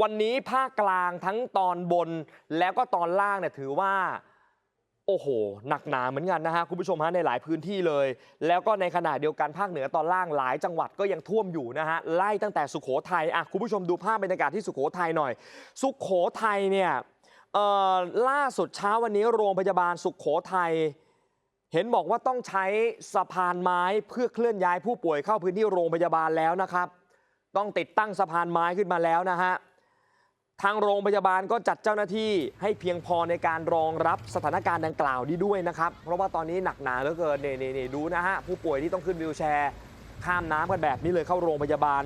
วันนี้ภาคกลางทั้งตอนบนแล้วก็ตอนล่างเนี่ยถือว่า โอ้โห หนักหนาเหมือนกันนะฮะคุณผู้ชมฮะในหลายพื้นที่เลย แล้วก็ในขณะเดียวกันภาคเหนือตอนล่างหลายจังหวัดก็ยังท่วมอยู่นะฮะไล่ตั้งแต่สุโขทัยอะคุณผู้ชมดูภาพบรรยากาศที่สุโขทัยหน่อย สุโขทัยเนี่ยล่าสุดเช้าวันนี้โรงพยาบาลสุโขทัยเห็นบอกว่าต้องใช้สะพานไม้เพื่อเคลื่อนย้ายผู้ป่วยเข้าพื้นที่โรงพยาบาลแล้วนะครับ ต้องติดตั้งสะพานไม้ขึ้นมาแล้วนะฮะ ทางโรงพยาบาลก็จัดเจ้าหน้าที่ให้เพียงพอในการรองรับสถานการณ์ดังกล่าวนี้ด้วยนะครับ เพราะว่าตอนนี้หนักหนาเหลือเกินนี่นี่นดูนะฮะ ผู้ป่วยที่ต้องขึ้นวีลแชร์ ข้ามน้ำกันแบบนี้เลยเข้าโรงพยาบาล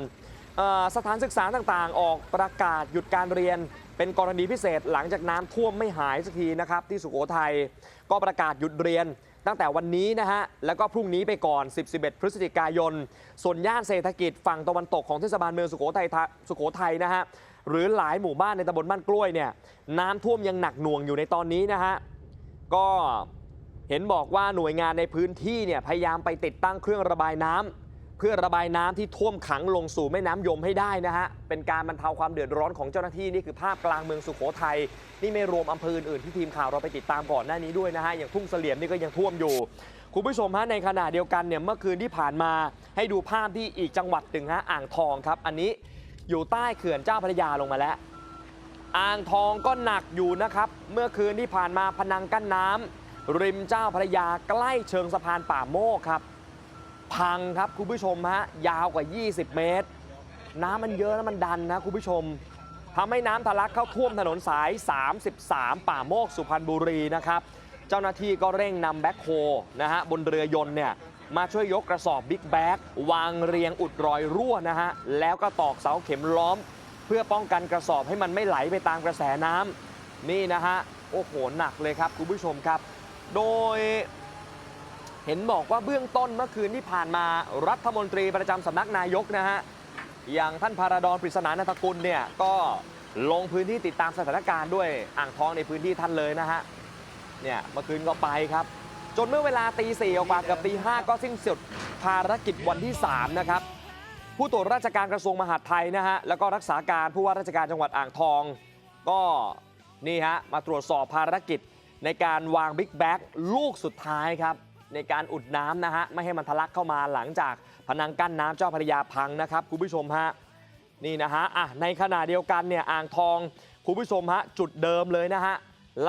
สถานศึกษาต่างๆ ออกประกาศหยุดการเรียน เป็นกรณีพิเศษหลังจากน้ำท่วมไม่หายสักทีนะครับ ที่สุโขทัยก็ประกาศหยุดเรียน ตั้งแต่วันนี้นะฮะ แล้วก็พรุ่งนี้ไปก่อน 10 11 พฤศจิกายน ส่วนย่านเศรษฐกิจฝั่งตะวันตกของเทศบาลเมืองสุโขทัยสุโขทัยนะฮะ หรือหลายหมู่บ้านในตำบลบ้านกล้วยเนี่ย น้ำท่วมยังหนักหน่วงอยู่ในตอนนี้นะฮะ ก็เห็นบอกว่าหน่วยงานในพื้นที่เนี่ยพยายามไปติดตั้งเครื่องระบายน้ำ เพื่อระบายน้ำที่ท่วมขังลงสู่แม่น้ำยมให้ได้นะฮะ เป็นการบรรเทาความเดือดร้อนของเจ้าหน้าที่นี่คือภาพกลางเมืองสุโขทัยนี่ไม่รวมอำเภออื่นๆที่ทีมข่าวเราไปติดตามก่อนหน้านี้ด้วยนะฮะ อย่างทุ่งเสลี่ยมนี่ก็ยังท่วมอยู่ คุณผู้ชมฮะในขณะเดียวกันเนี่ยเมื่อคืนที่ผ่านมาให้ดูภาพที่อีกจังหวัดหนึ่งฮะอ่างทองครับ อันนี้อยู่ใต้เขื่อนเจ้าพระยาลงมาแล้ว อ่างทองก็หนักอยู่นะครับ เมื่อคืนที่ผ่านมาพนังกั้นน้ำริมเจ้าพระยาใกล้เชิงสะพานป่าโมกครับ พังครับคุณผู้ชมฮะยาวกว่า 20 เมตร น้ำมันเยอะแล้วมันดันนะคุณผู้ชมทำให้น้ำทะลักเข้าท่วมถนนสาย 33 ป่าโมกสุพรรณบุรีนะครับเจ้าหน้าที่ก็เร่งนำแบ็คโฮนะฮะบนเรือยนต์เนี่ยมาช่วยยกกระสอบบิ๊กแบ็กวางเรียงอุดรอยรั่วนะฮะแล้วก็ตอกเสาเข็มล้อม เพื่อป้องกันกระสอบให้มันไม่ไหลไปตามกระแสน้ำนี่นะฮะโอ้โหหนักเลยครับคุณผู้ชมครับ โดย เห็นบอกว่าเบื้องต้นเมื่อคืนที่ผ่านมารัฐมนตรีประจำสำนักนายกนะฮะอย่างท่านพาราดอนปริศนานันทกุลเนี่ยก็ลงพื้นที่ติดตามสถานการณ์ด้วยอ่างทองในพื้นที่ท่านเลยนะฮะเนี่ยเมื่อคืนก็ไปครับ จนเมื่อเวลาตีสี่ออกมาเกับตีห้าก็สิ้นสุดภารกิจวันที่ 3 นะครับ ผู้ตรวจราชการกระทรวงมหาดไทยนะฮะแล้วก็รักษาการผู้ว่าราชการจังหวัดอ่างทอง ก็นี่ฮะมาตรวจสอบภารกิจในการวางบิ๊กแบ็กลูกสุดท้ายครับ ในการอุดน้ำนะฮะไม่ให้มันทะลักเข้ามาหลังจากพนังกั้นน้ำเจ้าพระยาพังนะครับคุณผู้ชมฮะนี่นะฮะอะในขณะเดียวกันเนี่ยอ่างทองคุณผู้ชมฮะจุดเดิมเลยนะฮะ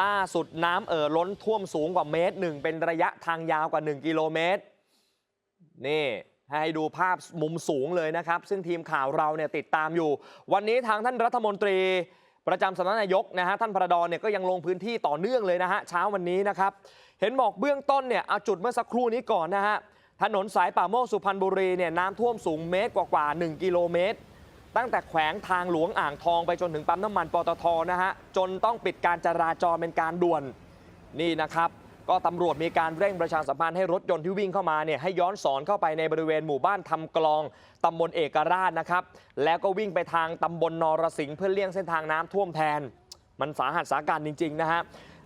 ล่าสุดน้ำเอ่อล้นท่วมสูงกว่าเมตรหนึ่งเป็นระยะทางยาวกว่า 1 กิโลเมตรนี่ให้ดูภาพมุมสูงเลยนะครับ ซึ่งทีมข่าวเราเนี่ยติดตามอยู่ วันนี้ทางท่านรัฐมนตรี ประจำสำนักนายกนะฮะท่านพระดอนเนี่ยก็ยังลงพื้นที่ต่อเนื่องเลยนะฮะเช้าวันนี้นะครับเห็นบอกเบื้องต้นเนี่ยเอาจุดเมื่อสักครู่นี้ก่อนนะฮะถนนสายป่าโมกสุพรรณบุรีเนี่ยน้ำท่วมสูงเมตรกว่าๆ1กิโลเมตร ตั้งแต่แขวงทางหลวงอ่างทองไปจนถึงปั๊มน้ำมันปตทนะฮะจนต้องปิดการจราจรเป็นการด่วนนี่นะครับ ก็ตำรวจมีการเร่งประชาสัมพันธ์ให้รถยนต์ที่วิ่งเข้ามาเนี่ยให้ย้อนสอนเข้าไปในบริเวณหมู่บ้านทำกลองตำบลเอกราชนะครับ แล้วก็วิ่งไปทางตำบลนรสิงห์เพื่อเลี่ยงเส้นทางน้ำท่วมแทน มันสาหัสสาการจริง ๆ นะฮะ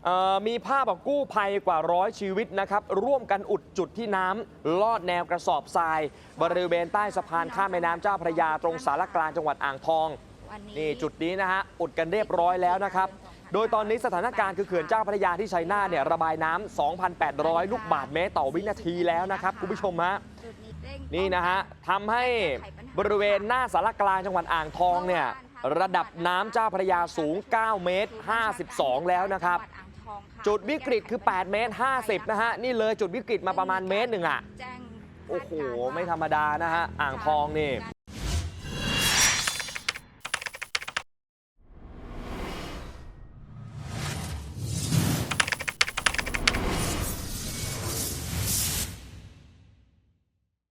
เอ่อมีภาพของกู้ภัยกว่าร้อยชีวิตนะครับ ร่วมกันอุดจุดที่น้ำลอดแนวกระสอบทราย บริเวณใต้สะพานข้ามแม่น้ำเจ้าพระยาตรงสารกลางจังหวัดอ่างทอง นี่จุดนี้นะฮะอุดกันเรียบร้อยแล้วนะครับ โดยตอนนี้สถานการณ์คือเขื่อนเจ้าพระยาที่ชัยนาทเนี่ยระบายน้ำ2,800 ลูกบาทเมตรต่อวินาทีแล้วนะครับคุณผู้ชมฮะนี่นะฮะทำให้บริเวณหน้าสารกลางจังหวัดอ่างทองเนี่ยระดับน้ำเจ้าพระยาสูง 9 เมตร 52 แล้วนะครับ จุดวิกฤตคือ 8 เมตร 50 นะฮะ นี่เลยจุดวิกฤตมาประมาณเมตรหนึ่งอะ โอ้โห ไม่ธรรมดานะฮะ อ่างทองนี่